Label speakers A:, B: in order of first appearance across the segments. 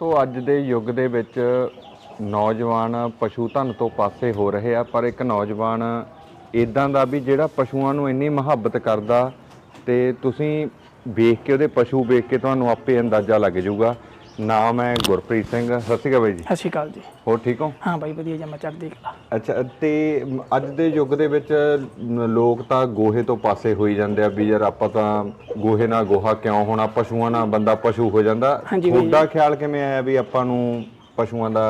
A: ਤੋਂ ਅੱਜ ਦੇ ਯੁੱਗ ਦੇ ਵਿੱਚ ਨੌਜਵਾਨ ਪਸ਼ੂ ਧਨ ਤੋਂ ਪਾਸੇ ਹੋ ਰਹੇ ਆ, ਪਰ ਇੱਕ ਨੌਜਵਾਨ ਇਦਾਂ ਦਾ ਵੀ ਜਿਹੜਾ ਪਸ਼ੂਆਂ ਨੂੰ ਇੰਨੀ ਮੁਹੱਬਤ ਕਰਦਾ ਤੇ ਤੁਸੀਂ ਵੇਖ ਕੇ ਉਹਦੇ ਪਸ਼ੂ ਵੇਖ ਕੇ ਤੁਹਾਨੂੰ ਆਪੇ ਅੰਦਾਜ਼ਾ ਲੱਗ ਜਾਊਗਾ। ਨਾਮ ਹੈ ਗੁਰਪ੍ਰੀਤ ਸਿੰਘ। ਸਤਿ ਸ਼੍ਰੀ ਅਕਾਲ ਬਾਈ ਜੀ।
B: ਸਤਿ ਸ਼੍ਰੀ ਅਕਾਲ ਜੀ।
A: ਹੋਰ ਠੀਕ ਹੋ?
B: ਹਾਂ ਬਾਈ ਵਧੀਆ ਜਮਾ ਚੜ੍ਹਦੀ ਕਲਾ
A: ਅੱਛਾ ਤੇ ਅੱਜ ਦੇ ਯੁੱਗ ਦੇ ਵਿੱਚ ਲੋਕ ਤਾਂ ਗੋਹੇ ਤੋਂ ਪਾਸੇ ਹੋਈ ਜਾਂਦੇ ਆ ਵੀ ਯਾਰ ਆਪਾਂ ਤਾਂ ਗੋਹੇ ਨਾਲ ਗੋਹਾ ਕਿਉਂ ਹੋਣਾ? ਪਸ਼ੂਆਂ ਨਾਲ ਬੰਦਾ ਪਸ਼ੂ ਹੋ ਜਾਂਦਾ। ਤੁਹਾਡਾ ਖਿਆਲ ਕਿਵੇਂ ਆਇਆ ਵੀ ਆਪਾਂ ਨੂੰ ਪਸ਼ੂਆਂ ਦਾ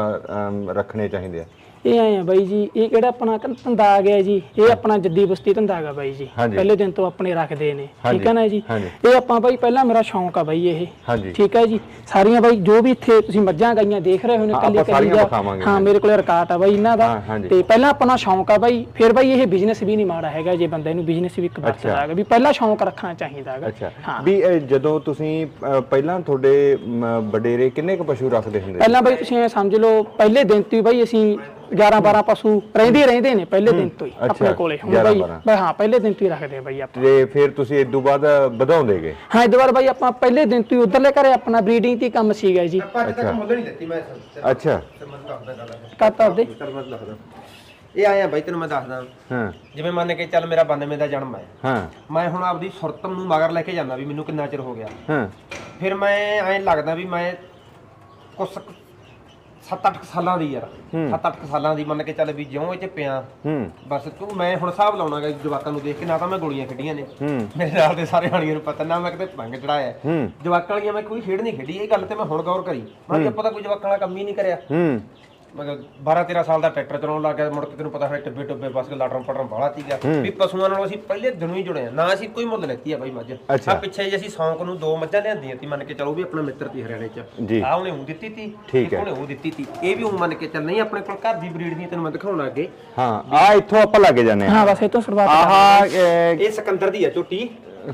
A: ਰੱਖਣੇ ਚਾਹੀਦੇ ਆ?
B: ਇਹ ਆਏ ਆ ਬਾਈ ਜੀ ਇਹ ਕਿਹੜਾ ਆਪਣਾ ਧੰਦਾ ਆ ਗਿਆ ਜੀ? ਇਹ ਆਪਣਾ ਜੱਦੀ ਬਸਤੀ ਧੰਦਾ ਹੈਗਾ ਬਾਈ ਜੀ।
A: ਹਾਂਜੀ।
B: ਪਹਿਲੇ ਦਿਨ ਤੋਂ ਆਪਣੇ ਰੱਖਦੇ ਨੇ।
A: ਹਾਂਜੀ,
B: ਠੀਕ ਹੈ ਨਾ ਜੀ?
A: ਹਾਂਜੀ।
B: ਇਹ ਆਪਾਂ ਬਾਈ ਪਹਿਲਾਂ ਮੇਰਾ ਸ਼ੌਂਕ ਆ ਬਾਈ ਇਹ।
A: ਹਾਂਜੀ।
B: ਠੀਕ ਹੈ ਜੀ? ਸਾਰੀਆਂ ਬਾਈ ਜੋ ਵੀ ਇੱਥੇ ਤੁਸੀਂ ਮੱਝਾਂ ਗਾਈਆਂ ਦੇਖ ਰਹੇ ਹੋ ਨੇ
A: ਹਾਂ,
B: ਕੱਲੀ
A: ਆਪਾਂ
B: ਕੱਲੀ
A: ਸਾਰੀਆਂ ਵਿਖਾਵਾਂਗੇ।
B: ਹਾਂ ਮੇਰੇ ਕੋਲੇ ਰਿਕਾਰਡ ਆ ਬਾਈ ਇਹਨਾਂ ਦਾ।
A: ਹਾਂਜੀ।
B: ਤੇ ਪਹਿਲਾਂ ਆਪਣਾ ਸ਼ੌਂਕ ਆ ਬਾਈ ਫਿਰ ਬਾਈ ਇਹ ਬਿਜ਼ਨਸ ਵੀ ਨਹੀਂ ਮਾੜਾ ਹੈਗਾ ਜੇ ਬੰਦੇ ਨੂੰ ਬਿਜ਼ਨਸ ਵੀ ਇੱਕ ਵਰਤਦਾ ਹੈਗਾ ਵੀ ਪਹਿਲਾਂ ਸ਼ੌਂਕ ਰੱਖਣਾ ਚਾਹੀਦਾ ਹੈਗਾ।
A: ਅੱਛਾ।
B: ਹਾਂ।
A: ਵੀ ਇਹ ਜਦੋਂ ਤੁਸੀਂ ਅ, ਪਹਿਲਾਂ ਤੁਹਾਡੇ ਮ, ਵਡੇਰੇ ਕਿੰਨੇ ਕੁ ਪਸ਼ੂ ਰੱਖਦੇ ਹੁੰਦੇ
B: ਪਹਿਲਾਂ ਬਾਈ ਤੁਸੀਂ ਇਹ ਸਮਝ ਲਓ ਪਹਿਲੇ ਦਿਨ ਤੋਂ ਹੀ ਬਾਈ ਅਸੀਂ 11 12 ਪਸ਼ੂ ਰਹਿੰਦੇ ਰਹਿੰਦੇ ਨੇ ਪਹਿਲੇ ਦਿਨ ਤੋਂ ਹੀ
A: ਅੱਛਾ,
B: ਆਪਣੇ ਕੋਲੇ। ਹੁਣ
A: 11
B: ਬਾਈ
A: 12
B: ਬਾਈ ਹਾਂ ਪਹਿਲੇ ਦਿਨ ਤੋਂ ਹੀ ਰੱਖਦੇ ਆ ਬਾਈ ਆਪਾਂ।
A: ਤੇ ਫਿਰ ਤੁਸੀਂ ਇਸ ਤੋਂ ਬਾਅਦ ਵਧਾਉਂਦੇ ਗਏ
B: ਹਾਂ ਇਹ ਵਾਰ ਬਾਈ ਆਪਾਂ ਪਹਿਲੇ ਦਿਨ ਤੋਂ ਹੀ ਉਧਰਲੇ ਘਰੇ ਆਪਣਾ ਬਰੀਡਿੰਗ ਤੇ ਹੀ ਕੰਮ ਸੀਗਾ ਜੀ।
C: ਅੱਜ ਤੱਕ ਮੁੱਲ ਨਹੀਂ ਦਿੱਤੀ ਮੈਂ
A: ਅੱਛਾ।
C: ਸਮਝ ਦੱਸਦਾ ਗੱਲ।
B: ਕਰਤਾ ਉਹਦੇ
C: ਸਮਝ ਦੱਸਦਾ। ਇਹ ਆਇਆ ਬਾਈ ਤੈਨੂੰ ਮੈਂ ਦੱਸਦਾ।
A: ਹਾਂ।
C: ਜਿਵੇਂ ਮੰਨ ਕੇ ਚੱਲ ਮੇਰਾ 92 ਦਾ ਜਨਮ ਹੈ
A: ਹਾਂ।
C: ਮੈਂ ਹੁਣ ਆਪਦੀ ਸੁਰਤਮ ਨੂੰ ਮਗਰ ਲੈ ਕੇ ਜਾਂਦਾ ਵੀ ਮੈਨੂੰ ਕਿੰਨਾ ਚਿਰ ਹੋ ਗਿਆ।
A: ਹਾਂ।
C: ਫਿਰ ਮੈਂ ਐਂ ਲੱਗਦਾ ਵੀ ਮੈਂ ਕੁਛ 7-8 ਸਾਲਾਂ ਦੀ ਯਾਰ 7-8 ਸਾਲਾਂ ਦੀ ਮੰਨ ਕੇ ਚੱਲ ਵੀ ਜਿਉਂ ਇਹ ਚ ਪਿਆ। ਬਸ ਤੂੰ ਮੈਂ ਹੁਣ ਹਿਸਾਬ ਲਾਉਣਾਗਾ ਜਵਾਕਾਂ ਨੂੰ ਦੇਖ ਕੇ ਨਾ ਤਾਂ ਮੈਂ ਗੋਲੀਆਂ ਖੇਡੀਆਂ ਨੇ। ਮੇਰੇ ਨਾਲ ਦੇ ਸਾਰੇ ਹਾਣੀਆਂ ਨੂੰ ਪਤਾ ਨਾ ਮੈਂ ਕਿਤੇ ਭੰਗ ਚੜਾਇਆ। ਜਵਾਕਾਂ ਵਾਲੀਆਂ ਮੈਂ ਕੋਈ ਖੇਡ ਨਹੀਂ ਖੇਡੀ ਇਹ ਗੱਲ ਤੇ ਮੈਂ ਹੁਣ ਗੌਰ ਕਰੀ। ਮੈਂ ਕਿਹਾ ਆਪਾਂ ਤਾਂ ਕੋਈ ਜਵਾਕਾਂ ਵਾਲਾ ਕੰਮ ਹੀ ਨਹੀਂ ਕਰਿਆ।
A: ਹੂੰ
C: ਮੈਂ 12 13 ਸਾਲ ਦਾ ਟਰੈਕਟਰ ਚਲਾਉਣ ਲੱਗ ਗਿਆ ਮੁੜ ਕੇ ਤੈਨੂੰ ਪਤਾ ਹੈ ਟੱਬੇ ਟੱਬੇ ਬਸ ਕੇ ਲਾਟਰਮ ਪਟਰਮ ਬਾਲਾ ਤੀਗਾ ਵੀ ਪਸ਼ੂਆਂ ਨਾਲ ਅਸੀਂ ਪਹਿਲੇ ਦਿਨੋਂ ਹੀ ਜੁੜੇ ਆ ਨਾ ਅਸੀਂ ਕੋਈ ਮੁੱਲ ਲੈਤੀ ਆ ਬਾਈ ਮੱਝ। ਆ ਪਿੱਛੇ ਜੇ ਅਸੀਂ ਸੌਂਕ ਨੂੰ ਦੋ ਮੱਝਾਂ ਲਿਆਂਦੀਆਂ ਤੀ ਮੰਨ ਕੇ ਚਲੋ ਵੀ ਆਪਣਾ ਮਿੱਤਰ ਤੀ ਹਰਿਆਣੇ ਚ। ਆ ਉਹਨੇ ਉਹ ਦਿੱਤੀ ਤੀ
A: ਠੀਕ।
C: ਉਹਨੇ ਉਹ ਦਿੱਤੀ ਤੀ ਇਹ ਵੀ ਉਹ ਮੰਨ ਕੇ ਚੱਲ ਨਹੀਂ ਆਪਣੇ ਕੋਲ ਘਰ ਦੀ ਬਰੀਡ ਦੀ ਤੈਨੂੰ ਮੈਂ ਦਿਖਾਉਣ ਅੱਗੇ
A: ਹਾਂ ਆ ਇੱਥੋਂ ਆਪਾਂ ਲੱਗੇ ਜਾਂਦੇ ਆ
B: ਹਾਂ ਬਸ ਤੋਂ ਸ਼ੁਰੂਆਤ
A: ਆਹ
C: ਇਹ ਸਿਕੰਦਰ ਦੀ ਆ ਝੋਟੀ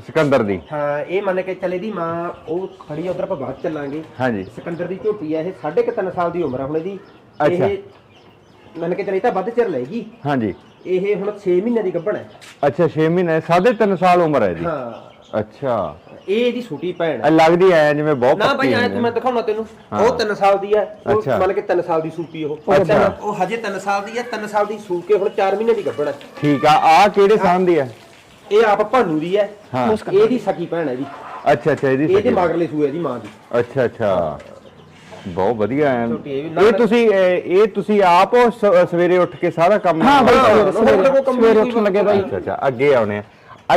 A: ਸਿਕੰਦਰ ਦੀ।
C: ਹਾਂ ਇਹ ਮੰਨ ਕੇ ਚੱਲੇ ਦੀ ਮਾਂ ਉਹ ਖੜੀ ਉਧਰ ਆਪਾਂ ਬਾਅਦ ਚੱਲਾਂਗੇ।
A: ਹਾਂਜੀ।
C: ਸਿਕੰਦਰ ਦੀ ਝੋਟੀ ਆ ਇਹ 3.5 ਸਾਲ ਦੀ ਉਮਰ ਆ ਹੁਣ ਇਹਦੀ।
A: ਅੱਛਾ।
C: ਇਹ ਮੰਨ ਕੇ ਚੱਲੇ ਤਾਂ ਵੱਧ ਚਿਰ ਲੈਗੀ
A: ਹਾਂਜੀ।
C: ਇਹ ਹੁਣ 6 ਮਹੀਨੇ ਦੀ ਗੱਭਣ ਹੈ।
A: ਅੱਛਾ 6 ਮਹੀਨੇ 3.5 ਸਾਲ ਉਮਰ ਹੈ ਇਹਦੀ
C: ਹਾਂ।
A: ਅੱਛਾ।
C: ਇਹ ਇਹਦੀ ਛੋਟੀ ਭੈਣ ਹੈ।
A: ਇਹ ਲੱਗਦੀ ਐ ਜਿਵੇਂ ਬਹੁਤ
C: ਨਾ
A: ਪੱਕੀ
C: ਬਈ ਐ ਮੈਂ ਦਿਖਾਉਣਾ ਤੈਨੂੰ। ਉਹ 3 ਸਾਲ ਦੀ ਹੈ। ਉਹ
A: ਅੱਛਾ।
C: ਮੰਨ ਕੇ 3 ਸਾਲ ਦੀ ਸੂਪੀ ਉਹ।
A: ਅੱਛਾ।
C: ਤਿੰਨ- ਉਹ ਹਜੇ 3 ਸਾਲ ਦੀ ਹੈ। 3 ਸਾਲ ਦੀ ਸੂ ਕੇ ਹੁਣ 4 ਮਹੀਨੇ ਦੀ ਗੱਭਣ ਹੈ।
A: ਠੀਕ ਆ ਆ ਕਿਹੜੇ ਸਾਨ ਦੀ ਹੈ?
C: ਇਹ ਆਪ ਭਾਨੂ ਦੀ ਹੈ।
A: ਹਾਂ।
C: ਇਹਦੀ ਸਕੀ ਭੈਣ ਹੈ ਜੀ।
A: ਅੱਛਾ ਅੱਛਾ ਇਹਦੀ
C: ਇਹਦੇ
A: ਸਕੀ।
C: ਮਗਰਲੇ ਸੂਏ ਦੀ ਮਾਂ ਦੀ।
A: ਅੱਛਾ ਅੱਛਾ। ਬਹੁਤ ਵਧੀਆ ਐ।
C: ਇਹ
A: ਤੁਸੀਂ ਇਹ ਤੁਸੀਂ ਆਪ ਸ- ਸਵੇਰੇ ਉੱਠ ਕੇ ਸਾਰਾ ਕੰਮ
B: ਹਾਂ
C: ਹਾਂ,
B: ਸਵੇਰੇ-
C: ਹਾਂ,
B: ਉੱਠਣ ਲੱਗੇ ਬਾਈ।
A: ਅੱਛਾ ਅੱਛਾ ਅੱਗੇ ਆਉਣੇ ਆ।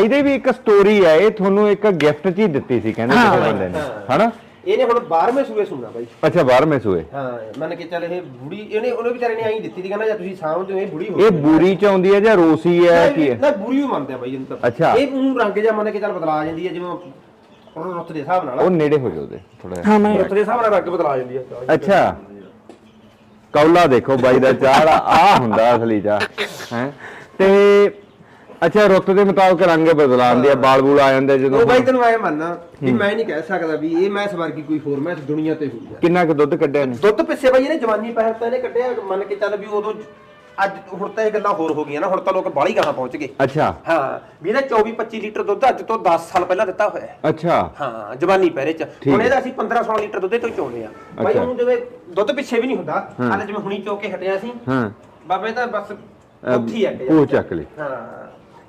A: ਇਹਦੇ ਵੀ ਇੱਕ ਸਟੋਰੀ ਹੈ ਇਹ ਤੁਹਾਨੂੰ ਇੱਕ ਗਿਫਟ ਚ ਹੀ ਦਿੱਤੀ ਸੀ ਕਹਿੰਦੇ
B: ਹਾਂ
A: ਕਿਸੇ ਬੰਦੇ ਨੇ।
C: ਹਾਂ।
A: ਹਨਾ?
C: ਇਹਨੇ ਹੁਣ 12ਵੇਂ ਸੂਏ ਸੁਣਾ ਬਾਈ।
A: ਅੱਛਾ 12ਵੇਂ ਸੂਏ।
C: ਹਾਂ ਮੰਨ ਕੇ ਚੱਲ ਇਹ ਬੁੜੀ ਇਹਨੇ ਉਹਨੇ ਵਿਚਾਰੇ ਨੇ ਆਈ ਦਿੱਤੀ ਦੀ ਕਹਿੰਦਾ ਜਾਂ ਤੁਸੀਂ ਸਾਂਭਦੇ ਇਹ ਬੁੜੀ ਹੋ
A: ਇਹ ਬੂਰੀ ਚ ਆਉਂਦੀ ਹੈ ਜਾਂ ਰੋਸੀ ਹੈ ਕੀ ਹੈ
C: ਨਾ ਬੁਰੀ ਵੀ ਮੰਨਦੇ ਆ ਬਾਈ ਇਹਨੂੰ ਤਾਂ।
A: ਅੱਛਾ।
C: ਇਹ ਉਹ ਰੰਗ ਜਿਹਾ ਮੰਨ ਕੇ ਚੱਲ ਬਦਲਾ ਜਾਂਦੀ ਹੈ ਜਿਵੇਂ ਉਹ ਰੁੱਤ ਦੇ ਹਿਸਾਬ ਨਾਲ।
A: ਉਹ ਨੇੜੇ ਹੋ ਜਾਓਦੇ ਥੋੜਾ
B: ਹਾਂ ਮੈਂ
C: ਰੁੱਤ ਦੇ ਹਿਸਾਬ ਨਾਲ ਰੰਗ ਬਦਲਾ ਜਾਂਦੀ ਹੈ
A: ਅੱਛਾ। ਕੌਲਾ ਦੇਖੋ ਬਾਈ ਦਾ ਚਾਹ ਆ ਹੁੰਦਾ ਅਸਲੀ ਚਾਹ ਹੈ। ਤੇ ਅੱਛਾ ਰੁੱਤ ਦੇ ਮੁਤਾਬਕ ਰੰਗ ਬਦਲਾਉਂਦੇ ਆ ਬਾਲ ਬੂਲ ਆ ਜਾਂਦੇ ਜਦੋਂ
C: ਉਹ ਬਾਈ ਤੈਨੂੰ ਐ ਮੰਨਣਾ ਵੀ ਮੈਂ ਨਹੀਂ ਕਹਿ ਸਕਦਾ ਵੀ ਇਹ ਮੈਸ ਵਰਗੀ ਕੋਈ ਹੋਰ ਮੈਸ ਦੁਨੀਆ ਤੇ ਹੋਈ ਆ।
A: ਕਿੰਨਾ ਕੁ ਦੁੱਧ ਕੱਢਿਆ ਨੇ
C: ਦੁੱਧ ਪਿੱਛੇ ਬਾਈ ਇਹਨੇ ਜਵਾਨੀ ਪਹਿਰ ਤਾਂ ਇਹਨੇ ਕੱਢਿਆ ਮੰਨ ਕੇ ਚੱਲ ਵੀ ਉਦੋਂ ਅੱਜ ਹੁਣ ਤਾਂ ਇਹ ਗੱਲਾਂ ਹੋਰ ਹੋ ਗਈਆਂ ਨਾ ਹੁਣ ਤਾਂ ਲੋਕ ਬਾਹਲੀ ਗਾਹਾਂ ਪਹੁੰਚ ਗਏ।
A: ਅੱਛਾ।
C: ਹਾਂ ਵੀ ਇਹਦਾ 24 25 ਲੀਟਰ ਦੁੱਧ ਅੱਜ ਤੋਂ 10 ਸਾਲ ਪਹਿਲਾਂ ਦਿੱਤਾ ਹੋਇਆ। ਹੈ
A: ਅੱਛਾ।
C: ਹਾਂ ਜਵਾਨੀ ਪਹਿਰੇ ਚ।
A: ਠੀਕ
C: ਹੁਣ
A: ਹੈ।
C: ਇਹਦਾ ਅਸੀਂ 1500 ਲੀਟਰ ਦੁੱਧ ਤੋਂ ਹੀ ਚੋਲੇ ਆ। ਬਾਈ
A: ਅੱਛਾ।
C: ਹੁਣ ਜਿਵੇਂ ਦੁੱਧ ਪਿੱਛੇ ਵੀ ਨਹੀਂ ਹੁੰਦਾ। ਹਾਲੇ ਜਿਵੇਂ ਹੁਣੀ ਚੋ ਕੇ ਹਟਿਆ ਸੀ
A: ਹਾਂ।
C: ਬਾਬੇ ਤਾਂ ਬਸ ਉੱਥੀ ਆ ਗਿਆ
A: ਉਹ ਚੱਕ ਲਈ
C: ਹਾਂ।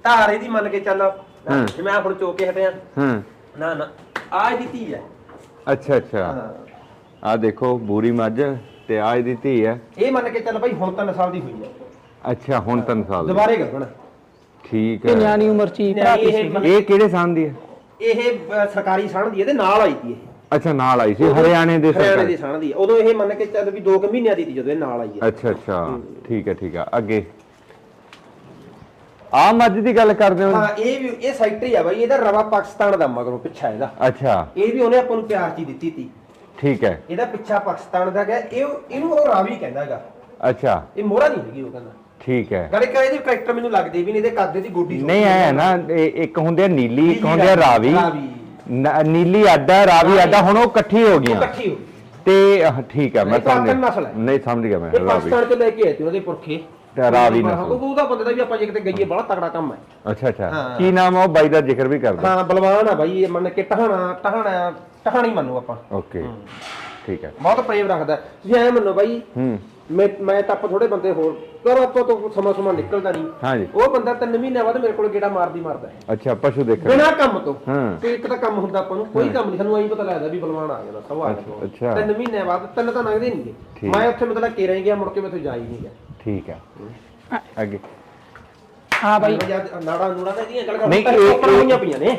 C: ਧਾਰ ਇਹਦੀ ਮੰਨ ਕੇ ਚੱਲ।
A: ਹਾਂ।
C: ਜਿਵੇਂ ਹੁਣ ਚੋ ਕੇ ਹਟਿਆ।
A: ਹਾਂ।
C: ਨਾ ਨਾ। ਆ ਇਹਦੀ ਧੀ ਹੈ।
A: ਅੱਛਾ ਅੱਛਾ।
C: ਹਾਂ।
A: ਆ ਦੇਖੋ ਬੂਰੀ ਮੱਝ। ਤੇ ਆ ਇਹਦੀ ਧੀ ਹੈ।
C: ਇਹ ਮੰਨ ਕੇ ਚੱਲ ਬਾਈ ਹੁਣ 3 ਸਾਲ ਦੀ ਹੋਈ ਹੈ।
A: ਅੱਛਾ ਹੁਣ ਤਿੰਨ ਸਾਲ ਦੀ।
C: ਦੁਬਾਰੇ ਗੱਭਣ
A: ਠੀਕ ਹੈ।
B: ਨਿਆਣੀ ਉਮਰ ਚ ਹੀ ਭਰਾ
C: ਇਹ-
A: ਇਹ ਕਿਹੜੇ ਸਾਲ ਦੀ ਹੈ?
C: ਇਹ ਅ, ਸਰਕਾਰੀ ਸਾਣ ਦੀ ਇਹਦੇ ਨਾਲ ਆਈ ਸੀ ਇਹ।
A: ਅੱਛਾ ਨਾਲ ਆਈ ਸੀ। ਹਰਿਆਣੇ ਦੇ
C: ਹਰਿਆਣੇ
A: ਸਰਕਾਰ।
C: ਦੀ ਸਾਣ ਦੀ। ਹੈ। ਉਦੋਂ ਇਹ ਮੰਨ ਕੇ ਚੱਲ ਵੀ 2 ਮਹੀਨਿਆਂ ਦੀ ਸੀ ਜਦੋਂ ਇਹ ਨਾਲ ਆਈ ਹੈ।
A: ਅੱਛਾ ਅੱਛਾ। ਠੀਕ ਹੈ ਠੀਕ ਹੈ। ਅੱਗੇ। ਆ ਮੱਝ ਦੀ ਗੱਲ ਕਰਦੇ ਹੋ।
C: ਹਾਂ ਇਹ ਵੀ ਇਹ ਸੈਕਟਰੀ ਆ ਬਾਈ। ਇਹਦਾ ਰਵਾ ਪਾਕਿਸਤਾਨ ਦਾ ਮਗਰੋਂ ਪਿੱਛਾ ਇਹਦਾ।
A: ਅੱਛਾ।
C: ਇਹ ਵੀ ਉਹਨੇ ਆਪਾਂ ਨੂੰ ਪਿਆਰ ਚ ਹੀ ਦਿੱਤੀ ਤੀ
A: ਠੀਕ ਹੈ।
C: ਇਹਦਾ ਪਿੱਛਾ ਪਾਕਿਸਤਾਨ ਦਾ ਗਿਆ ਇਹ ਇਹਨੂੰ ਉਹ ਰਾਵੀ ਕਹਿੰਦਾ ਹੈਗਾ।
A: ਅੱਛਾ।
C: ਇਹ ਮੋਹਰਾ ਨਹੀਂ ਹੈਗੀ ਉਹ ਕਹਿੰਦਾ।
A: ਠੀਕ ਹੈ।
C: ਗੜੇ ਕਾ ਇਹਦੇ ਕਰੈਕਟਰ ਮੈਨੂੰ ਲੱਗਦੇ ਵੀ ਨਹੀਂ ਇਹਦੇ ਕੱਦ ਦੀ ਗੋਡੀ
A: ਨਹੀਂ ਐ ਨਾ ਇਹ ਇੱਕ ਹੁੰਦੇ ਆ ਨੀਲੀ ਇੱਕ ਹੁੰਦੇ ਆ ਰਾਵੀ। ਨ- ਨੀਲੀ ਅੱਡਾ ਰਾਵੀ ਅੱਡਾ ਹੁਣ ਉਹ ਇਕੱਠੀ ਹੋ ਗਈਆਂ।
C: ਇਕੱਠੀ ਹੋ।
A: ਤੇ ਅਹ, ਠੀਕ ਹੈ ਮੈਂ
C: ਇਹ ਪਾਕਿਸਤਾਨ
A: ਸਮਝ
C: ਹੈ।
A: ਨਹੀਂ ਸਮਝ ਗਿਆ ਮੈਂ
C: ਇਹ
A: ਰਾਵੀ।
C: ਪਾਕਿਸਤਾਨ ਤੋਂ ਲੈ ਕੇ ਆਏ ਤੇ ਉਹਦੇ ਪੁਰਖੇ।
A: ਤੇ ਰਾਵੀ
C: ਹਾਂ,
A: ਨਸਲ।
C: ਉਹ ਉਹਦਾ ਬੰਦੇ ਦਾ ਵੀ ਆਪਾਂ ਜੇ ਕਿਤੇ ਗਈਏ ਬੜਾ ਤਗੜਾ ਕੰਮ ਹੈ।
A: ਅੱਛਾ ਅੱਛਾ।
C: ਹਾਂ।
A: ਕੀ ਨਾਮ ਆ ਉਹ ਬਾਈ ਦਾ ਜ਼ਿਕਰ ਵੀ ਕਰਦਾ?
C: ਹਾਂ ਬਲਵਾਨ ਆ ਬਾਈ ਇਹ ਮੰਨ ਕੇ ਟਹਾਣਾ ਟਹਾਣਾ ਟਹਾਣੀ ਮੰਨੋ ਆਪਾਂ।
A: ਓਕੇ। ਠੀਕ ਹੈ।
C: ਬਹੁਤ ਪ੍ਰੇਮ ਰੱਖਦਾ। ਤੁਸੀਂ ਐ ਮੰਨੋ ਬਾਈ
A: ਹੂੰ।
C: ਮੈਂ ਮੈਂ ਤਾਂ ਆਪਾਂ ਥੋੜੇ ਬੰਦੇ ਹੋਰ ਪਰ ਆਪਾਂ ਤੋਂ ਸਮਾਂ ਸਮਾਂ ਨਿਕਲਦਾ ਨਹੀਂ।
A: ਹਾਂਜੀ
C: ਉਹ ਬੰਦਾ ਤਿੰਨ ਮਹੀਨਿਆਂ ਬਾਅਦ ਮੇਰੇ ਕੋਲ ਗੇੜਾ ਮਾਰਦੀ ਮਾਰਦਾ ਹੈ।
A: ਅੱਛਾ ਪਸ਼ੂ ਦੇਖਣ।
C: ਬਿਨਾਂ ਕੰਮ ਤੋਂ।
A: ਹਾਂ।
C: ਤੇ ਇੱਕ ਤਾਂ ਕੰਮ ਹੁੰਦਾ ਆਪਾਂ ਨੂੰ ਕੋਈ ਕੰਮ ਨਹੀਂ ਸਾਨੂੰ ਐਂ ਪਤਾ ਲੱਗਦਾ ਵੀ ਬਲਵਾਨ ਆ ਗਿਆ ਸਭ ਆ ਗਿਆ।
A: ਅੱਛਾ।
C: ਤਿੰਨ ਮਹੀਨਿਆਂ ਬਾਅਦ ਤਿੰਨ ਤਾਂ ਲੰਘਦੇ ਨਹੀਂ
A: ਠੀਕ।
C: ਮੈਂ ਉੱਥੇ ਮਤਲਬ ਕੇ ਰਹਿ ਗਿਆ ਮੁੜ ਕੇ ਮੈਥੋਂ ਜਾ ਹੀ ਨਹੀਂ ਗਿਆ।
A: ਠੀਕ ਹੈ। ਅੱਗੇ।
B: ਹਾਂ ਬਾਈ।
C: ਨਾੜਾ ਨੂੜਾ ਤਾਂ ਇਹਦੀਆਂ ਗੱਲ
A: ਨਹੀਂ,
C: ਕਰ
A: ਇਹ-
C: ਉੱਪਰ ਹੋਈਆਂ ਪਈਆਂ ਨੇ।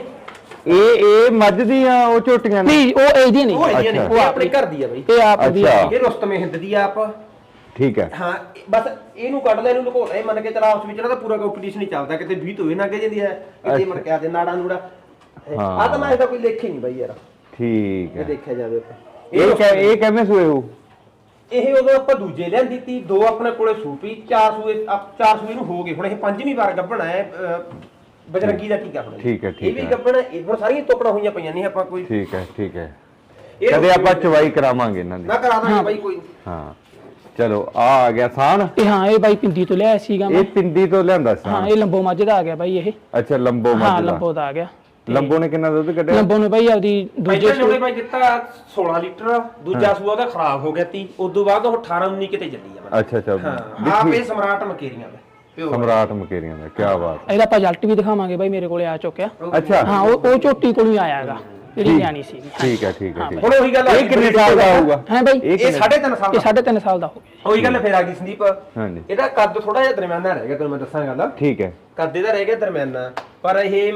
A: ਇਹ ਇਹ ਮੱਝ ਦੀਆਂ ਉਹ ਝੋਟੀਆਂ ਨੇ?
B: ਨਹੀਂ ਉਹ ਇਹਦੀ ਨਹੀਂ।
C: ਉਹ ਇਹਦੀਆਂ ਨੇ। ਉਹ ਆਪਣੇ ਘਰ ਦੀ ਆ ਬਈ।
B: ਇਹ ਆਪ ਦੀ
A: ਅੱਛਾ।
C: ਇਹ ਰੁਸਤਮੇ ਹਿੰਦ ਦੀ ਆ ਆਪ।
A: ਠੀਕ ਹੈ।
C: ਹਾਂ ਇਹ- ਬਸ ਇਹਨੂੰ ਕੱਢ ਲੈ ਇਹਨੂੰ ਲੁਕੋ ਲੈ। ਇਹ ਮੰਨ ਕੇ ਚਲਾ ਆਪਸ ਵਿੱਚ ਇਹਨਾਂ ਦਾ ਪੂਰਾ ਕੰਪੀਟੀਸ਼ਨ ਹੀ ਚੱਲਦਾ। ਕਿਤੇ 20 ਤੋਂ ਇਹ ਨਾ ਕੇ ਜਾਂਦੀ ਹੈ। ਕਿਤੇ ਮਨ ਕੇ ਆਦੇ ਨਾੜਾ ਨੂੜਾ।
A: ਹਾਂ।
C: ਆ ਤਾਂ ਮੈਂ ਇਹਦਾ ਕੋਈ ਲੇਖ ਹੀ ਨਹੀਂ ਬਈ ਯਾਰ।
A: ਠੀਕ
C: ਇਹ
A: ਹੈ
C: ਦੇਖਿਆ ਜਾਵੇ।
A: ਇਹ ਇਹ ਕਿਵੇਂ ਸੂਏ ਹੋ
C: ਇਹ ਉਦੋਂ ਆਪਾਂ ਦੂਜੇ ਲਿਆਂਦੀ ਤੀ ਦੋ ਆਪਣੇ ਕੋਲੇ ਸੂਪੀ ਚਾਰ ਸੂਏ ਚਾਰ ਸੂਏ ਨੂੰ ਹੋ ਗਏ। ਹੁਣ ਇਹ ਪੰਜਵੀਂ ਵਾਰ ਗੱਭਣਾ ਹੈ ਬਜਰੰਗੀ ਦਾ ਟੀਕਾ ਹੁਣ
A: ਠੀਕ ਹੈ, ਠੀਕ
C: ਇਹ ਵੀ
A: ਹੈ।
C: ਗੱਭਣਾ ਇਹ ਹੁਣ ਸਾਰੀਆਂ ਤੋਪੜਾਂ ਹੋਈਆਂ ਪਈਆਂ ਨਹੀਂ ਆਪਾਂ ਕੋਈ
A: ਠੀਕ ਹੈ ਠੀਕ ਹੈ।
C: ਇਹ
A: ਕਦੇ ਆਪਾਂ ਚਵਾਈ ਕਰਾਵਾਂਗੇ ਇਹਨਾਂ ਦੀ।
C: ਨਾ ਕਰਾ ਦਾਂਗੇ ਬਾਈ ਕੋਈ
A: ਹਾਂ। ਚਲੋ ਆ ਆ ਗਿਆ ਸਾਨ।
B: ਇਹ ਹਾਂ ਇਹ ਬਾਈ ਪਿੰਡੀ ਤੋਂ ਲਿਆਇਆ ਸੀਗਾ ਮੈਂ।
A: ਇਹ ਪਿੰਡੀ ਤੋਂ ਲਿਆਂਦਾ
B: ਹਾਂ ਇਹ ਲੰਬੋ ਮੱਝ ਦਾ ਆ ਗਿਆ ਬਾਈ ਇਹ।
A: ਅੱਛਾ ਲੰਬੋ
B: ਹਾਂ
A: ਮੱਝ ਦਾ।
B: ਲੰਬੋ ਦਾ ਆ ਗਿਆ।
A: ਲੰਬੋ ਨੇ ਕਿੰਨਾ ਦੁੱਧ ਕੱਢਿਆ?
B: ਲੰਬੋ ਨੇ ਬਾਈ ਆਪਦੀ ਦੂਜੇ
C: ਪਹਿਲੇ ਜੋੜੇ ਬਾਈ ਦਿੱਤਾ 16 ਲੀਟਰ ਦੂਜਾ ਸੂਆ ਉਹਦਾ ਖਰਾਬ ਹੋ ਗਿਆ ਤੀ ਉਸ ਤੋਂ ਬਾਅਦ ਉਹ 18 19 ਕਿਤੇ ਚੱਲੀ ਆ
A: ਅੱਛਾ ਅੱਛਾ।
C: ਹਾਂ ਆਪ ਇਹ ਸਮਰਾਟ ਮਕੇਰੀਆਂ ਦਾ ਪਿਓ
A: ਸਮਰਾਟ ਮਕੇਰੀਆਂ ਦਾ ਕੀ ਬਾਤ।
B: ਇਹਦਾ ਆਪਾਂ ਰਿਜ਼ਲਟ ਵੀ ਦਿਖਾਵਾਂਗੇ ਬਾਈ ਮੇਰੇ ਕੋਲੇ ਆ ਚੁੱਕਿਆ।
A: ਅੱਛਾ।
B: ਹਾਂ ਉਹ ਉਹ ਝੋਟੀ ਕੋਲੋਂ ਹੀ ਆਇਆਗਾ ਜਿਹੜੀ ਨਿਆਣੀ ਸੀਗੀ।
A: ਠੀਕ ਹੈ ਠੀਕ ਹੈ ਠੀਕ
C: ਹੁਣ ਉਹੀ ਗੱਲ ਆ
A: ਹੈ ਇਹ ਕਿੰਨੇ ਸਾਲ ਦਾ ਹੋਊਗਾ?
B: ਹੈ ਬਾਈ
A: ਇਹ
C: ਇਹ
A: ਕਿੰਨੇ
C: 3.5 ਸਾਲ
B: ਇਹ
C: ਦਾ
B: 3.5 ਸਾਲ ਦਾ ਹੋ ਗਿਆ
C: ਉਹੀ ਗੱਲ ਫੇਰ ਆ ਗਈ ਸੰਦੀਪ।
A: ਹਾਂਜੀ।
C: ਇਹਦਾ ਕੱਦ ਥੋੜਾ ਜਿਹਾ ਦਰਮਿਆਨਾ ਰਹਿ ਗਿਆ ਤੈਨੂੰ ਮੈਂ ਦੱਸਾਂ ਗੱਲ
A: ਠੀਕ ਹੈ।
C: ਕੱਦ ਇਹਦਾ ਰਹਿ ਗਿਆ ਦਰਮਿਆਨਾ ਪਰ ਇਹ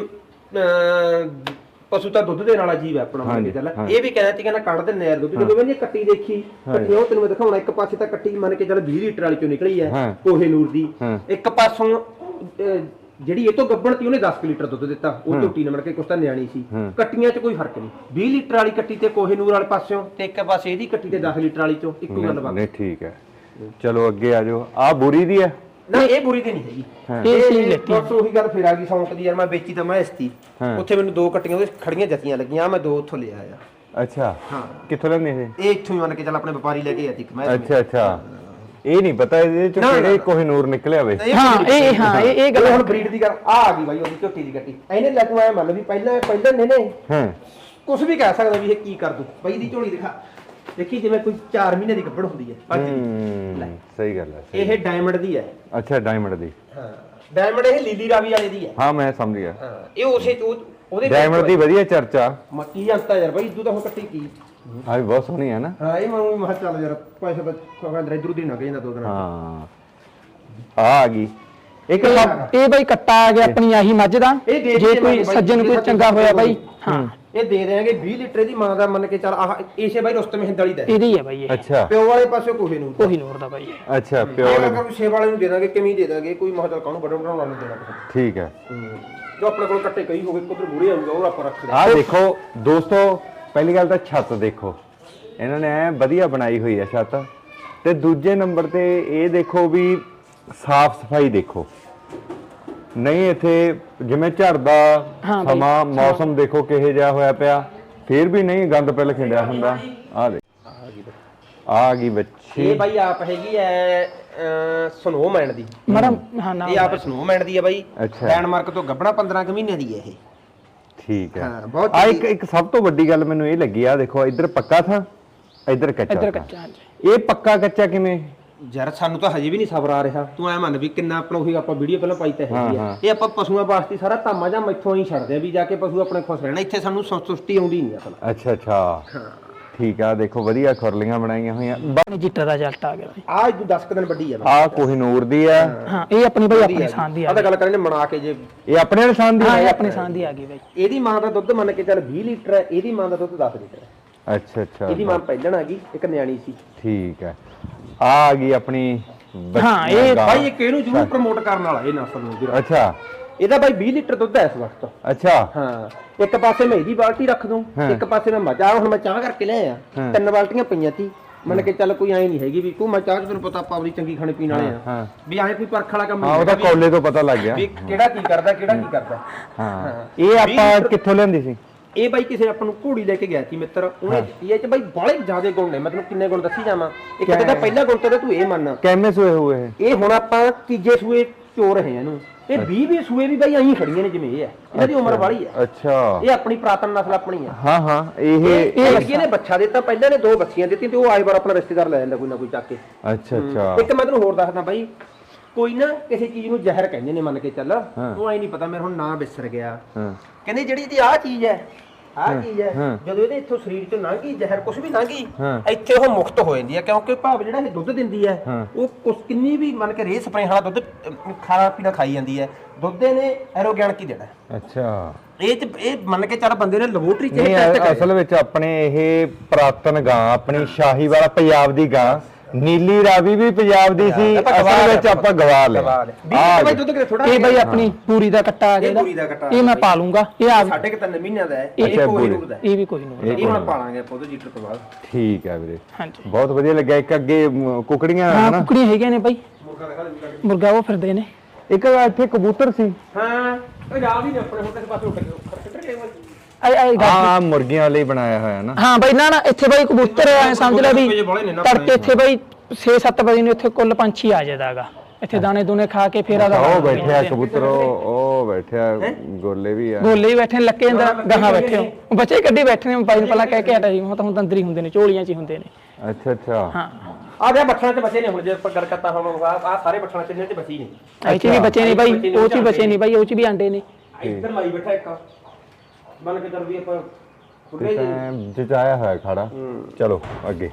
C: ਪਸ਼ੂ ਤਾਂ ਦੁੱਧ ਦੇਣ ਵਾਲਾ ਜੀਵ ਹੈ ਆਪਣਾ ਮੰਨ ਕੇ ਚੱਲ।
A: ਹਾਂਜੀ।
C: ਇਹ ਵੀ ਕਹਿੰਦਾ ਸੀ ਕਹਿੰਦਾ ਕੱਢ ਦਿੰਨੇ ਯਾਰ ਦੁੱਧ। ਜਦੋਂ ਕਹਿੰਦੀ ਕੱਟੀ ਦੇਖੀ ਕੱਟੀ ਉਹ ਤੈਨੂੰ ਮੈਂ ਦਿਖਾਉਣਾ ਇੱਕ ਪਾਸੇ ਤਾਂ ਕੱਟੀ ਮੰਨ ਕੇ ਚੱਲ 20 ਲੀਟਰ ਵਾਲੀ ਚੋਂ ਨਿਕਲੀ ਹੈ
A: ਹਾਂ।
C: ਕੋਹੇ ਨੂਰ ਦੀ।
A: ਹਾਂ।
C: ਇੱਕ ਪਾਸੋਂ ਅਹ, ਜਿਹੜੀ ਇਹ ਤੋਂ ਗੱਬਣ ਤੀ ਉਹਨੇ 10 ਕੁ ਲੀਟਰ ਦੁੱਧ ਦਿੱਤਾ। ਉਹ ਝੋਟੀ ਨੇ ਮੜ ਕੇ ਕੁਛ ਤਾਂ ਨਿਆਣੀ ਸੀ।
A: ਹਾਂ।
C: ਕੱਟੀਆਂ 'ਚ ਕੋਈ ਫ਼ਰਕ ਨਹੀਂ। 20 ਲੀਟਰ ਵਾਲੀ ਕੱਟੀ ਤੇ ਕੋਹੇ ਨੂਰ ਵਾਲੇ ਪਾਸਿਓਂ ਤੇ ਇੱਕ ਪਾਸੇ ਇਹਦੀ ਕੱਟੀ ਤੇ 10 ਲੀਟਰ ਵਾਲੀ ਚੋਂ ਇੱਕੋ ਗੱਲ ਬਾਤ
A: ਨਹੀਂ ਠੀਕ ਹੈ। ਚਲੋ ਅੱਗੇ ਆ ਜਾਓ। ਆ ਬੁਰੀ ਦੀ ਹੈ।
C: ਨਾ ਇਹ ਬੁਰੀ ਤੇ ਨਹੀਂ ਹੈਗੀ।
B: ਇਹ ਸੀ ਲੈਤੀ।
C: ਬਸ ਉਹੀ ਗੱਲ ਫੇਰ ਆ ਗਈ ਸੌਂਕ ਦੀ ਯਾਰ ਮੈਂ ਵੇਚੀ ਤਾਂ ਮੈਂ ਇਸਤੀ। ਉੱਥੇ ਮੈਨੂੰ ਦੋ ਕੱਟੀਆਂ ਉਹਦੇ ਖੜੀਆਂ ਜੱਤੀਆਂ ਲੱਗੀਆਂ ਮੈਂ ਦੋ ਉੱਥੋਂ ਲਿਆ ਆ।
A: ਅੱਛਾ।
C: ਹਾਂ।
A: ਕਿੱਥੋਂ ਲੈਂਦੇ ਇਹ?
C: ਇਹ ਇੱਥੋਂ ਹੀ ਮੰਨ ਕੇ ਚੱਲ ਆਪਣੇ ਵਪਾਰੀ ਲੈ ਕੇ ਆਇਆ ਇੱਕ ਮੈਂ
A: ਅੱਛਾ ਅੱਛਾ। ਇਹ ਨਹੀਂ ਪਤਾ ਇਹਦੇ ਚ ਕਿਹੜੇ। ਕੋਹਿਨੂਰ ਨਿਕਲਿਆ ਵੇ।
B: ਹਾਂ ਇਹ ਹਾਂ ਇਹ ਇਹ
C: ਗੱਲ ਹੁਣ ਬਰੀਡ ਦੀ ਗੱਲ ਆ ਆ ਗਈ ਬਾਈ ਉਹਦੀ ਝੋਟੀ ਦੀ ਕੱਟੀ ਇਹਨੇ ਲੈ ਤੂੰ ਐ ਮੰਨ ਵੀ ਪਹਿਲਾਂ ਪਹਿਲਾਂ ਨੇ ਨੇ।
A: ਹਾਂ।
C: ਕੁਝ ਵੀ ਕਹਿ ਸਕਦਾ ਵੀ ਇਹ ਕੀ ਕਰ ਦੂ। ਬਾਈ ਦੀ ਝੋਲੀ ਦਿਖਾ। ਦੇਖੀ ਜਿਵੇਂ ਕੋਈ 4 ਮਹੀਨੇ ਦੀ ਕੱਪੜ ਹੁੰਦੀ ਹੈ ਦੀ।
A: ਹੂੰ, ਸਹੀ ਗੱਲ ਹੈ
C: ਇਹ ਡਾਇਮੰਡ ਦੀ ਹੈ।
A: ਅੱਛਾ ਡਾਇਮੰਡ ਦੀ।
C: ਹਾਂ ਡਾਇਮੰਡ ਇਹ ਲੀਲੀ ਰਾਵੀ ਵਾਲੇ ਦੀ ਹੈ।
A: ਹਾਂ ਮੈਂ ਸਮਝ ਗਿਆ।
C: ਹਾਂ ਇਹ ਉਸੇ ਉਹ- ਉਹਦੇ ਵਿੱਚ
A: ਡਾਇਮੰਡ ਦੀ ਵਧੀਆ ਚਰਚਾ।
C: ਮੱਕੀ ਜਾਂਦਾ ਯਾਰ ਬਾਈ ਇਦੋਂ ਤਾਂ ਹੁਣ ਕੱਟੀ ਕੀ?
A: ਆ ਵੀ ਬਹੁਤ ਸੋਹਣੀ ਹੈ ਨਾ।
C: ਹਾਂ ਇਹ ਮੈਂ ਮਹਾ ਚੱਲ ਯਾਰ ਪੈਸੇ ਕਹਿੰਦਾ ਇਧਰ ਉਧਰ ਨਾ ਗਏ ਨਾ ਦੋ ਦਿਨ
A: ਹਾਂ ਆ ਆ ਗਈ। ਇੱਕ ਸਭ
B: ਇਹ ਬਾਈ ਕੱਟਾ ਆ ਗਿਆ ਆਪਣੀ ਆਹੀ ਮੱਝ ਦਾ।
C: ਇਹ ਦੇ
B: ਜੇ ਕੋਈ
C: ਬਾਈ,
B: ਸੱਜਣ ਕੋਈ ਚੰਗਾ ਹੋਇਆ ਬਾਈ ਹਾਂ।
C: ਇਹ ਦੇ ਦੇਾਂਗੇ 20 ਲੀਟਰ ਦੀ ਮਾਂ ਦਾ ਮੰਨ ਕੇ ਚੱਲ ਆਹ ਇਸੇ ਬਾਈ ਰੁਸਤਮ ਹਿੰਦ ਵਾਲੀ ਦਾ ਹੈ।
B: ਇਹਦੀ ਹੈ ਬਾਈ ਇਹ।
A: ਅੱਛਾ।
C: ਪਿਓ ਵਾਲੇ ਪਾਸੇ ਕੋਹੇ ਨੂੰ
B: ਉਹੀ ਨੂਰ ਦਾ ਬਾਈ ਇਹ।
A: ਅੱਛਾ ਪਿਓ
C: ਪਿਓ ਵਾਲੇ ਛੇ ਵਾਲੇ ਨੂੰ ਦੇ ਦਾਂਗੇ ਕਿਵੇਂ ਦੇ ਦਾਂਗੇ ਕੋਈ ਮਹਾ ਚੱਲ ਕਾਹਨੂੰ ਵੱਡਾ ਬਣਾਉਣਾ ਨਹੀਂ ਦੇਣਾ ਕਿਸੇ
A: ਠੀਕ ਹੈ।
C: ਨੂੰ। ਜੋ ਆਪਣੇ ਕੋਲ ਕੱਟੇ ਕਈ ਹੋਵੇ ਕੁਦਰ ਬੁਰੇ ਆਉਂਗਾ ਉਹ ਆਪਾਂ ਰੱਖ
A: ਆ ਦੇਖੋ ਦੋਸਤੋ ਪਹਿਲੀ ਗੱਲ ਤਾਂ ਛੱਤ ਦੇਖੋ। ਇਹਨਾਂ ਨੇ ਐ ਵਧੀਆ ਬਣਾਈ ਹੋਈ ਹੈ ਛੱਤ। ਤੇ ਦੂਜੇ ਨੰਬਰ ਤੇ ਇਹ ਦੇਖੋ ਵੀ ਸਾਫ਼ ਸਫ਼ਾਈ ਦੇਖੋ। ਨਹੀਂ ਇੱਥੇ ਜਿਵੇਂ ਝੜਦਾ
B: ਹਾਂ ਬਈ,
A: ਸਮਾਂ ਮੌਸਮ ਦੇਖੋ ਕਿਹੋ ਜਿਹਾ ਹੋਇਆ ਪਿਆ। ਫੇਰ ਵੀ ਨਹੀਂ ਗੰਦ ਪਹਿਲ ਖਿੰਡਿਆ ਹੁੰਦਾ। ਆ ਦੇ ਆ ਗਈ ਬੱਚੀ।
C: ਇਹ ਬਾਈ ਆਪ ਹੈਗੀ ਐ ਸਨੋਮੈਨ ਦੀ।
B: ਮਰਮ ਹਾਂ ਨਾ
C: ਇਹ ਆਪ ਸਨੋਮੈਨ ਦੀ ਹੈ ਬਾਈ।
A: ਅੱਛਾ।
C: ਲੈਂਡਮਾਰਕ ਤੋਂ ਗੱਬਣਾ 15 ਕੁ ਮਹੀਨੇ ਦੀ ਹੈ ਇਹ।
A: ਠੀਕ ਹੈ
C: ਹਾਂ, ਬਹੁਤ
A: ਆ ਇੱਕ ਇੱਕ ਸਭ ਤੋਂ ਵੱਡੀ ਗੱਲ ਮੈਨੂੰ ਇਹ ਲੱਗੀ ਆ ਦੇਖੋ ਇੱਧਰ ਪੱਕਾ ਥਾ ਇੱਧਰ ਕੱਚਾ
B: ਇੱਧਰ
A: ਥਾ।
B: ਕੱਚਾ ਹਾਂਜੀ।
A: ਇਹ ਪੱਕਾ ਕੱਚਾ ਕਿਵੇਂ?
C: ਯਾਰ ਸਾਨੂੰ ਤਾਂ ਹਜੇ ਵੀ ਨਹੀਂ ਸਬਰ ਆ ਰਿਹਾ। ਤੂੰ ਐ ਮੰਨ ਵੀ ਕਿੰਨਾ ਆਪਣਾ ਉਹੀ ਆਪਾਂ ਵੀਡੀਓ ਪਹਿਲਾਂ ਪਾਈ ਤਾਂ ਹੈਗੀ ਆ। ਇਹ ਆਪਾਂ ਪਸ਼ੂਆਂ ਵਾਸਤੇ ਸਾਰਾ ਧਾਮਾ ਜਾਂ ਮੈਥੋਂ ਹੀ ਛੱਡਦੇ ਆ ਵੀ ਜਾ ਕੇ ਪਸ਼ੂ ਆਪਣੇ ਖੁਸ਼ ਰਹਿਣਾ। ਇੱਥੇ ਸਾਨੂੰ ਸੰਤੁਸ਼ਟੀ ਆਉਂਦੀ ਨਹੀਂ ਅਸਲ
A: ਅੱਛਾ ਅੱਛਾ। ਠੀਕ ਆ ਦੇਖੋ ਵਧੀਆ ਖੁਰਲੀਆਂ ਬਣਾਈਆਂ ਹੋਈਆਂ।
B: ਬਾਣੀ ਜਿੱਟਾ ਦਾ ਰਿਜ਼ਲਟ ਆ ਗਿਆ ਬਾਈ।
C: ਆ ਇਹ 10 ਕੁ ਦਿਨ ਵੱਡੀ ਆ
A: ਆ ਕੋਹਿਨੂਰ ਦੀ ਆ।
B: ਹਾਂ ਇਹ ਆਪਣੀ ਬਾਈ ਆਪਣੇ ਸਾਨ ਦੀ
C: ਆ
B: ਆ
C: ਤਾਂ ਗੱਲ ਕਰਨੇ ਮਨਾ ਕੇ ਜੇ
A: ਇਹ ਆਪਣੇ ਨਿਸ਼ਾਨ ਦੀ
B: ਹਾਂ ਇਹ
A: ਹੈ
B: ਆਪਣੇ ਸਾਨ ਦੀ ਆ ਗਈ ਬਾਈ।
C: ਇਹਦੀ ਮਾਂ ਦਾ ਦੁੱਧ ਮੰਨ ਕੇ ਚੱਲ 20 ਲੀਟਰ ਹੈ ਇਹਦੀ ਮਾਂ ਦਾ ਦੁੱਧ 10 ਲੀਟਰ ਹੈ।
A: ਅੱਛਾ ਅੱਛਾ।
C: ਇਹਦੀ ਮਾਂ ਪਹਿਲਣ ਆ ਗਈ ਇੱਕ ਨਿਆਣੀ ਸੀ।
A: ਠੀਕ ਹੈ। ਆ ਆ ਗਈ ਆਪਣੀ ਬੱਚੀ
B: ਹਾਂ, ਇਹ
A: ਗਾਂ।
C: ਬਾਈ ਇੱਕ ਇਹਨੂੰ ਜ਼ਰੂਰ ਪ੍ਰਮੋਟ ਕਰਨ ਵਾਲਾ ਇਹ ਨਸਲ ਨੂੰ ਵੀਰ
A: ਅੱਛਾ।
C: ਇਹਦਾ ਬਾਈ 20 ਲੀਟਰ ਦੁੱਧ ਹੈ ਇਸ ਵਕਤ।
A: ਅੱਛਾ।
C: ਹਾਂ ਇੱਕ ਪਾਸੇ ਮੈਂ ਇਹਦੀ ਬਾਲਟੀ ਰੱਖ ਦੂੰ
A: ਹਾਂ।
C: ਇੱਕ ਪਾਸੇ ਮੈਂ ਮਜਾ ਹੁਣ ਮੈਂ ਚਾਹ ਕਰਕੇ ਲਿਆਇਆ
A: ਹਾਂ।
C: ਤਿੰਨ ਬਾਲਟੀਆਂ ਪਈਆਂ ਸੀ ਮੰਨ ਕੇ ਚੱਲ ਕੋਈ ਐ ਨਹੀਂ ਹੈਗੀ ਵੀ ਕੋ ਮੈਂ ਚਾਹ ਚ ਤੈਨੂੰ ਪਤਾ ਆਪਾਂ ਆਪਣੀ ਚੰਗੀ ਖਾਣੇ ਪੀਣ ਵਾਲੇ ਆ।
A: ਹਾਂ।
C: ਵੀ ਐ ਕੋਈ ਪਰਖ ਵਾਲਾ ਕੰਮ
A: ਹਾਂ ਉਹਦਾ
C: ਹੈਗਾ ਵੀ-
A: ਕੋਲੇ ਤੋਂ ਪਤਾ ਲੱਗ ਗਿਆ।
C: ਵੀ ਕਿਹੜਾ ਕੀ ਕਰਦਾ ਕਿਹੜਾ ਕੀ ਕਰਦਾ।
A: ਹਾਂ। ਇਹ ਆਪਾਂ ਕਿੱਥੋਂ ਲੈਂਦੀ ਸੀ?
C: ਇਹ ਬਾਈ ਕਿਸੇ ਆਪਾਂ ਨੂੰ ਘੋੜੀ ਲੈ ਕੇ ਗਿਆ ਸੀ ਮਿੱਤਰ। ਉਹਨੇ ਇਹ ਚ ਬਾਈ ਬਾਲੇ ਜ਼ਿਆਦੇ ਗੁਣ ਨੇ ਮੈਂ ਤੈਨੂੰ ਕਿੰਨੇ ਗੁਣ ਦੱਸੀ ਜਾਵਾਂ। ਇੱਕ ਤਾਂ ਇਹਦਾ ਪਹਿਲਾ ਗੁਣ ਤਾਂ ਤੂੰ ਇਹ ਮੰਨ।
A: ਕਿਵੇਂ ਸੋਏ ਹੋਏ ਇਹ?
C: ਇਹ ਹੁਣ ਆਪਾਂ ਤੀਜੇ ਸੂਏ ਚੋ ਰਹੇ ਆ ਇਹਨੂੰ। ਇਹ 20 20 ਸੂਏ ਵੀ ਬਾਈ ਐਂ ਖੜੀਆਂ ਨੇ ਜਿਵੇਂ ਇਹ ਹੈ ਇਹਨਾਂ ਦੀ ਉਮਰ ਵਾਲੀ ਹੈ
A: ਅੱਛਾ।
C: ਇਹ ਆਪਣੀ ਪ੍ਰਾਤਨ ਨਸਲ ਆਪਣੀ ਹੈ
A: ਹਾਂ ਹਾਂ। ਇਹ
C: ਇਹ ਲੱਗੀ ਨੇ ਬੱਚਾ ਦਿੱਤਾ ਪਹਿਲਾਂ ਨੇ ਦੋ ਬੱਚੀਆਂ ਦਿੱਤੀਆਂ ਤੇ ਉਹ ਆਏ ਵਾਰ ਆਪਣਾ ਰਿਸ਼ਤੇਦਾਰ ਲੈ ਜਾਂਦਾ ਕੋਈ ਨਾ ਕੋਈ ਚੱਕ ਕੇ।
A: ਅੱਛਾ ਅੱਛਾ।
C: ਇੱਕ ਮੈਂ ਤੈਨੂੰ ਹੋਰ ਦੱਸਦਾ ਬਾਈ ਕੋਈ ਨਾ ਕਿਸੇ ਚੀਜ਼ ਨੂੰ ਜ਼ਹਿਰ ਕਹਿੰਦੇ ਨੇ ਮੰਨ ਕੇ ਚੱਲ। ਉਹ ਐ ਨਹੀਂ ਪਤਾ ਮੇਰੇ ਹੁਣ ਨਾਂ ਵਿਸਰ ਗਿਆ।
A: ਹਾਂ।
C: ਕਹਿੰਦੇ ਜਿਹੜੀ ਇਹਦੀ ਆਹ ਚੀਜ਼ ਹੈ ਆਹ ਚੀਜ਼ ਹੈ
A: ਹਾਂ।
C: ਜਦੋਂ ਇਹਦੇ ਇੱਥੋਂ ਸਰੀਰ ਚੋਂ ਲੰਘੀ ਜ਼ਹਿਰ ਕੁਝ ਵੀ ਲੰਘੀ
A: ਹਾਂ।
C: ਇੱਥੇ ਉਹ ਮੁਕਤ ਹੋ ਜਾਂਦੀ ਹੈ ਕਿਉਂਕਿ ਭਾਵ ਜਿਹੜਾ ਇਹ ਦੁੱਧ ਦਿੰਦੀ ਹੈ
A: ਹਾਂ।
C: ਉਹ ਕੁਛ ਕਿੰਨੀ ਵੀ ਮੰਨ ਕੇ ਰੇ ਸਪਰੇ ਵਾਲਾ ਦੁੱਧ ਅਹ, ਖਾਣਾ ਪੀਣਾ ਖਾਈ ਜਾਂਦੀ ਹੈ ਦੁੱਧ ਨੇ ਦੇਣਾ ਹੈ।
A: ਅੱਛਾ
C: ਇਹ ਚ ਇਹ ਮੰਨ ਕੇ ਚੱਲ ਬੰਦੇ ਨੇ ਲੈਬੋਰਟਰੀ ਚ ਟੈਸਟ ਕਰੇ
A: ਅਸਲ ਵਿੱਚ ਆਪਣੇ ਇਹ ਪ੍ਰਾਤਨ ਗਾਂ ਆਪਣੀ ਸ਼ਾਹੀ ਵਾਲਾ ਪੰਜਾਬ ਦੀ ਗਾਂ ਨੀਲੀ ਰਾਵੀ ਵੀ ਪੰਜਾਬ ਦੀ ਸੀ
C: ਆਪਾਂ ਗਵਾ
A: ਅਸਲ ਵਿੱਚ
C: ਲਿਆ।
A: ਆਪਾਂ ਗਵਾ ਲਿਆ
C: ਗਵਾ ਲਿਆ। ਵੀਹ
A: ਆਹ
C: ਦੁੱਧ ਕਿਤੇ ਥੋੜਾ
B: ਇਹ ਬਾਈ ਆਪਣੀ ਪੂਰੀ ਦਾ ਕੱਟਾ ਆ
C: ਇਹ
B: ਗਿਆ
C: ਪੂਰੀ ਦਾ ਕੱਟਾ
B: ਇਹ ਮੈਂ ਪਾ ਲੂੰਗਾ। ਇਹ ਆ
C: ਸਾਢੇ ਕੁ ਤਿੰਨ ਮਹੀਨਿਆਂ ਦਾ ਹੈ।
B: ਇਹ-
A: ਅੱਛਾ,
C: ਕੋਈ
A: ਪੂਰੀ।
C: ਰੂਪ ਦਾ ਹੈ।
B: ਇਹ ਵੀ ਕੋਈ ਨਹੀਂ
C: ਇਹ ਹੁਣ ਪਾਲਾਂਗੇ ਆਪਾਂ ਉਹਦੇ ਲੀਟਰ ਤੋਂ ਬਾਅਦ।
A: ਠੀਕ ਹੈ ਵੀਰੇ।
B: ਹਾਂਜੀ।
A: ਬਹੁਤ ਵਧੀਆ ਲੱਗਿਆ। ਇੱਕ ਅੱਗੇ ਮ, ਕੁਕੜੀਆਂ
B: ਹਾਂ
A: ਹਨਾ?
B: ਕੁਕੜੀਆਂ ਹੈਗੀਆਂ ਨੇ ਬਾਈ। ਮੁਰਗਾ ਉਹ ਫਿਰਦੇ ਨੇ।
A: ਇੱਕ ਇੱਥੇ ਕਬੂਤਰ ਸੀ।
C: ਹਾਂ। ਉਹ ਜਾ ਵੀ ਨੇ ਆਪਣੇ ਹੁਣ ਕਿਸੇ ਪਾਸੇ
B: ਆਏ ਗੱਲ
A: ਆ ਮੁਰਗੀਆਂ ਲਈ ਬਣਾਇਆ ਹੋਇਆ ਨਾ।
B: ਹਾਂ ਬਾਈ ਨਾ ਨਾ ਇੱਥੇ ਬਾਈ ਕਬੂਤਰ ਐ ਸਮਝ ਲੈ ਵੀ ਤੜਕੇ ਇੱਥੇ ਬਾਈ 6-7 ਵਜੇ ਨੂੰ ਇੱਥੇ ਕੁੱਲ ਪੰਛੀ ਆ ਜਾਂਦਾਗਾ। ਇੱਥੇ ਦਾਣੇ ਦੂਣੇ ਖਾ ਕੇ ਫੇਰ ਆਦਾ
A: ਉਹ ਬੈਠਿਆ ਕਬੂਤਰ ਉਹ ਬੈਠਿਆ ਗੋਲੇ ਵੀ ਆ।
B: ਗੋਲੇ ਹੀ ਬੈਠੇ ਨੇ ਲੱਕੇ ਅੰਦਰ ਗਾਹਾਂ ਬੈਠੇ ਹੋ ਉਹ ਬੱਚੇ ਗੱਡੀ ਬੈਠੇ ਨੇ ਬਾਈ ਨੂੰ ਪਹਿਲਾਂ ਕਹਿ ਕੇ ਹਟਾ ਜੀ ਤਾਂ ਹੁਣ ਤਾਂ ਅੰਦਰ ਹੀ ਹੁੰਦੇ ਨੇ ਝੋਲੀਆਂ 'ਚ ਹੀ ਹੁੰਦੇ ਨੇ।
A: ਅੱਛਾ ਅੱਛਾ।
B: ਹਾਂ।
C: ਆ ਗਿਆ ਬੱਠਣਾ ਚ ਬਚੇ ਨੇ ਹੁਣ ਜੇ ਆਪਾਂ ਗੱਲ ਕਰਤਾ ਹੁਣ ਆ ਸਾਰੇ ਬੱਠਣਾ ਚ ਇਹਨਾਂ ਚ ਬਚੀ ਨੇ।
B: 'ਚ ਵੀ ਬੱਚੇ ਨੇ ਬਾਈ ਉਹ 'ਚ ਵੀ ਬੱਚੇ ਨੇ ਬਾਈ ਉਹ 'ਚ ਵੀ ਆਂਡੇ ਨੇ।
C: ਇੱਧਰ ਲਾਈ ਬੈਠਾ ਇੱਕ। ਬਣ ਕੇ ਵੀ ਆਪਾਂ ਖੁੱਲੇ ਜੀ
A: ਟਾਈਮ ਜਚਾਇਆ ਹੋਇਆ ਖੜਾ। ਚਲੋ ਅੱਗੇ।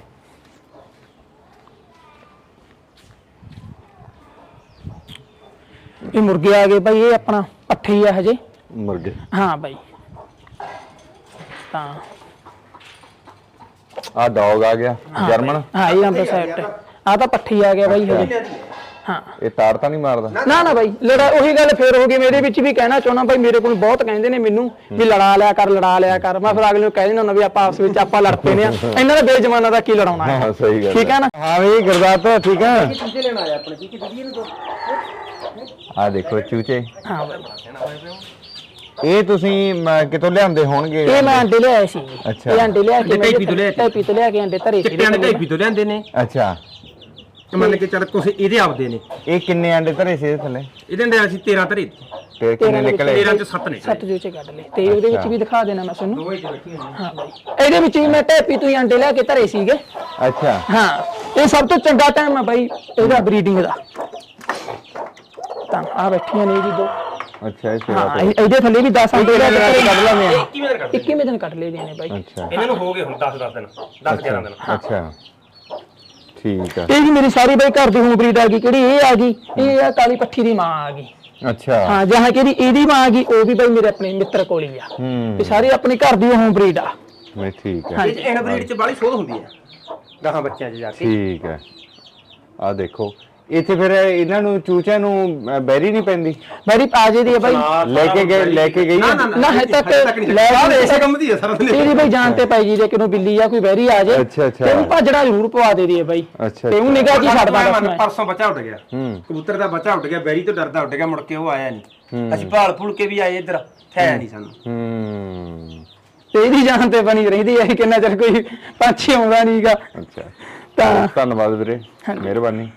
B: ਇਹ ਮੁਰਗੇ ਆ ਗਏ ਬਾਈ ਇਹ ਆਪਣਾ ਪੱਠੇ ਹੀ ਆ ਹਜੇ।
A: ਮੁਰਗੇ।
B: ਹਾਂ ਬਾਈ ਤਾਂ।
A: ਆ ਡੌਗ ਆ ਗਿਆ ਜਰਮਨ।
B: ਹਾਂ ਇਹ ਅੰਦਰ ਸਾਈਡ ਆ ਤਾਂ। ਪੱਠੀ ਆ ਗਿਆ ਬਾਈ ਹਜੇ। ਹਾਂ
A: ਇਹ ਤਾੜ ਤਾਂ ਨਹੀਂ ਮਾਰਦਾ?
B: ਨਾ ਨਾ ਬਾਈ ਲੜਾ ਉਹੀ ਗੱਲ ਫੇਰ ਹੋ ਗਈ ਮੇਰੇ ਵਿੱਚ ਵੀ ਕਹਿਣਾ ਚਾਹਣਾ ਬਾਈ ਮੇਰੇ ਕੋਲ ਬਹੁਤ ਕਹਿੰਦੇ ਨੇ ਮੈਨੂੰ ਵੀ ਲੜਾ ਲਿਆ ਕਰ ਲੜਾ ਲਿਆ ਕਰ। ਮੈਂ ਫਿਰ ਅਗਲੇ ਨੂੰ ਕਹਿ ਦਿੰਦਾ ਹੁੰਦਾ ਵੀ ਆਪਾਂ ਆਪਸ ਵਿੱਚ ਆਪਾਂ ਲੜ ਪੈਨੇ ਆ। ਇਹਨਾਂ ਦਾ ਬੇਜਮਾਨਾ ਦਾ ਕੀ ਲੜਾਉਣਾ ਹੈ?
A: ਹਾਂ ਸਹੀ ਗੱਲ
B: ਠੀਕ ਹੈ ਨਾ?
A: ਹਾਂ ਵੀ ਗੁਰਦਾਤ ਠੀਕ ਹੈ?
C: ਚੂਚੇ ਲੈਣ ਆਇਆ ਆਪਣੇ ਕੀ ਕੀ ਦਦੀਏ ਨੂੰ ਦੋ?
A: ਆ ਦੇਖੋ ਚੂਚੇ।
B: ਹਾਂ। ਬਾਈ
A: ਇਹ ਤੁਸੀਂ ਕਿਤੋਂ ਲਿਆਂਦੇ ਹੋਣਗੇ?
B: ਇਹ ਮੈਂ ਅੰਡੇ ਲਿਆਏ ਸੀ।
A: ਅੱਛਾ।
B: ਇਹ ਅੰਡੇ ਲਿਆ ਕੇ
C: ਢੇਪੀ ਤੋਂ
B: ਲਿਆ ਕੇ। ਅੰਡੇ ਧਰੇ ਸੀ।
C: ਢੇਪੀ ਤੋਂ ਲਿਆਂਦੇ ਨੇ।
A: ਅੱਛਾ।
C: ਤੇ ਮੰਨ ਕੇ ਚੱਲ ਕੁਛ ਇਹਦੇ ਆਪਦੇ ਨੇ।
A: ਇਹ ਕਿੰਨੇ ਅੰਡੇ ਧਰੇ ਸੀ ਇਹਦੇ ਥੱਲੇ?
C: ਇਹਦੇ ਅੰਡੇ ਅਸੀਂ 13 ਧਰੇ
A: ਤੇ ਕਿੰਨੇ ਨਿਕਲੇ?
C: 13 ਚ 7 ਨੇ
B: ਸੱਤ ਜੋ ਚ ਕੱਢ ਲਏ। ਤੇ ਉਹਦੇ ਵਿੱਚ ਵੀ ਦਿਖਾ ਦੇਣਾ ਮੈਂ ਤੁਹਾਨੂੰ। ਹਾਂ। ਬਾਈ ਇਹਦੇ ਵਿੱਚ ਵੀ ਮੈਂ ਢੇਪੀ ਤੋਂ ਹੀ ਅੰਡੇ ਲਿਆ ਕੇ ਧਰੇ ਸੀਗੇ।
A: ਅੱਛਾ।
B: ਹਾਂ। ਇਹ ਸਭ ਤੋਂ ਚੰਗਾ ਟਾਈਮ ਹੈ ਬਾਈ ਇਹਦਾ ਬਰੀਡਿੰਗ ਦਾ। ਤਾਂ ਆ ਬੈਠੀਆਂ ਨੇ ਵੀ ਦੋ।
A: ਅੱਛਾ ਇਹ ਸੇਵਾ
B: ਹਾਂ ਇਹ- ਇਹਦੇ ਥੱਲੇ ਵੀ 10 ਅੰਡੇ ਲਿਆ ਕੇ ਧਰੇ। ਕੱਢ ਆ।
C: ਕਿਵੇਂ ਕਰਦੇ
B: 21 ਦਿਨ ਕੱਢ ਲਏ ਨੇ ਬਾਈ।
A: ਅੱਛਾ।
C: ਇਹਨਾਂ ਨੂੰ ਹੋ ਗਏ ਹੁਣ 10 10 ਦਿਨ। 10 11 ਦਿਨ।
A: ਅੱਛਾ। ਠੀਕ ਆ।
B: ਇਹ ਵੀ ਮੇਰੀ ਸਾਰੀ ਬਾਈ ਘਰ ਦੀ ਹੋਮ ਬਰੀਡ ਆ ਗਈ ਕਿਹੜੀ ਇਹ ਆ ਗਈ ਇਹ ਆ ਕਾਲੀ ਪੱਠੀ ਦੀ ਮਾਂ ਆ ਗਈ।
A: ਅੱਛਾ।
B: ਹਾਂ ਜਹਾਂ ਕਿਹੜੀ ਇਹਦੀ ਮਾਂ ਆ ਗਈ ਉਹ ਵੀ ਬਾਈ ਮੇਰੇ ਆਪਣੇ ਮਿੱਤਰ ਕੋਲ ਹੀ ਆ।
A: ਹੂੰ।
B: ਇਹ ਸਾਰੀ ਆਪਣੀ ਘਰ ਦੀ ਹੋਮ ਬਰੀਡ ਆ।
A: ਮੈਂ ਠੀਕ ਹੈ
C: ਇਹ ਚ ਇਹਨਾਂ ਬਰੀਡ ਚ ਬਾਲੀ ਸੋਧ ਹੁੰਦੀ ਹੈ ਗਾਹਾਂ ਬੱਚਿਆਂ 'ਚ ਜਾ ਕੇ।
A: ਠੀਕ ਹੈ ਆ ਦੇਖੋ ਇੱਥੇ ਫਿਰ ਇਹਨਾਂ ਨੂੰ ਚੂਚਿਆਂ ਨੂੰ ਬੈਰੀ ਨਹੀਂ ਪੈਂਦੀ।
B: ਮੇਰੀ ਆਜੇ ਦੀ ਹੈ ਬਾਈ।
A: ਲੈ ਕੇ ਗਏ ਲੈ ਕੇ ਗਈ
C: ਨਾ
A: ਹੈ?
C: ਨਾ
B: ਨਾ ਹਜੇ ਤੱਕ
C: ਲੈ ਆਹ ਇਸੇ ਕੰਮ ਦੀ ਹੈ ਸਾਰਾ ਦਿਨ
B: ਇਹਦੀ ਬਾਈ ਜਾਨ ਤੇ ਪੈ ਜੀ ਜੇ ਕਿਨੂੰ ਬਿੱਲੀ ਜਾਂ ਕੋਈ ਬੈਰੀ ਆ ਜੇ।
A: ਅੱਛਾ, ਅੱਛਾ।
B: ਤੇ ਉਹਨੂੰ ਭਾਜੜਾ ਜ਼ਰੂਰ ਪਵਾ ਦੇ ਦੀ ਬਾਈ।
A: ਅੱਛਾ
B: ਤੇ ਉਹ ਨਿਗਾਹ ਜੀ ਛੱਡਦਾ ਬਸ ਮੈਂ
C: ਪਰਸੋਂ ਬੱਚਾ ਉੱਡ ਗਿਆ। ਕਬੂਤਰ ਦਾ ਬੱਚਾ ਉੱਡ ਗਿਆ ਬੈਰੀ ਤੋਂ ਡਰਦਾ ਉੱਡ ਗਿਆ ਮੁੜ ਕੇ ਉਹ ਆਇਆ ਨਹੀਂ। ਅਸੀਂ ਭਾਲ ਭੁਲ ਕੇ ਵੀ ਆਏ ਇੱਧਰ ਥਿਆ ਨਹੀਂ ਸਾਨੂੰ।
A: ਹੂੰ।
B: ਤੇ ਇਹਦੀ ਜਾਨ ਤੇ ਬਣੀ ਰਹਿੰਦੀ ਹੈ ਕਿੰਨਾ ਚਿਰ ਕੋਈ ਪੰਛੀ ਆਉਂਦਾ ਨਹੀਂਗਾ
A: ਅੱਛਾ।
B: ਤਾਂ
A: ਧੰਨਵਾਦ ਵੀਰੇ ਮਿਹਰਬਾਨੀ।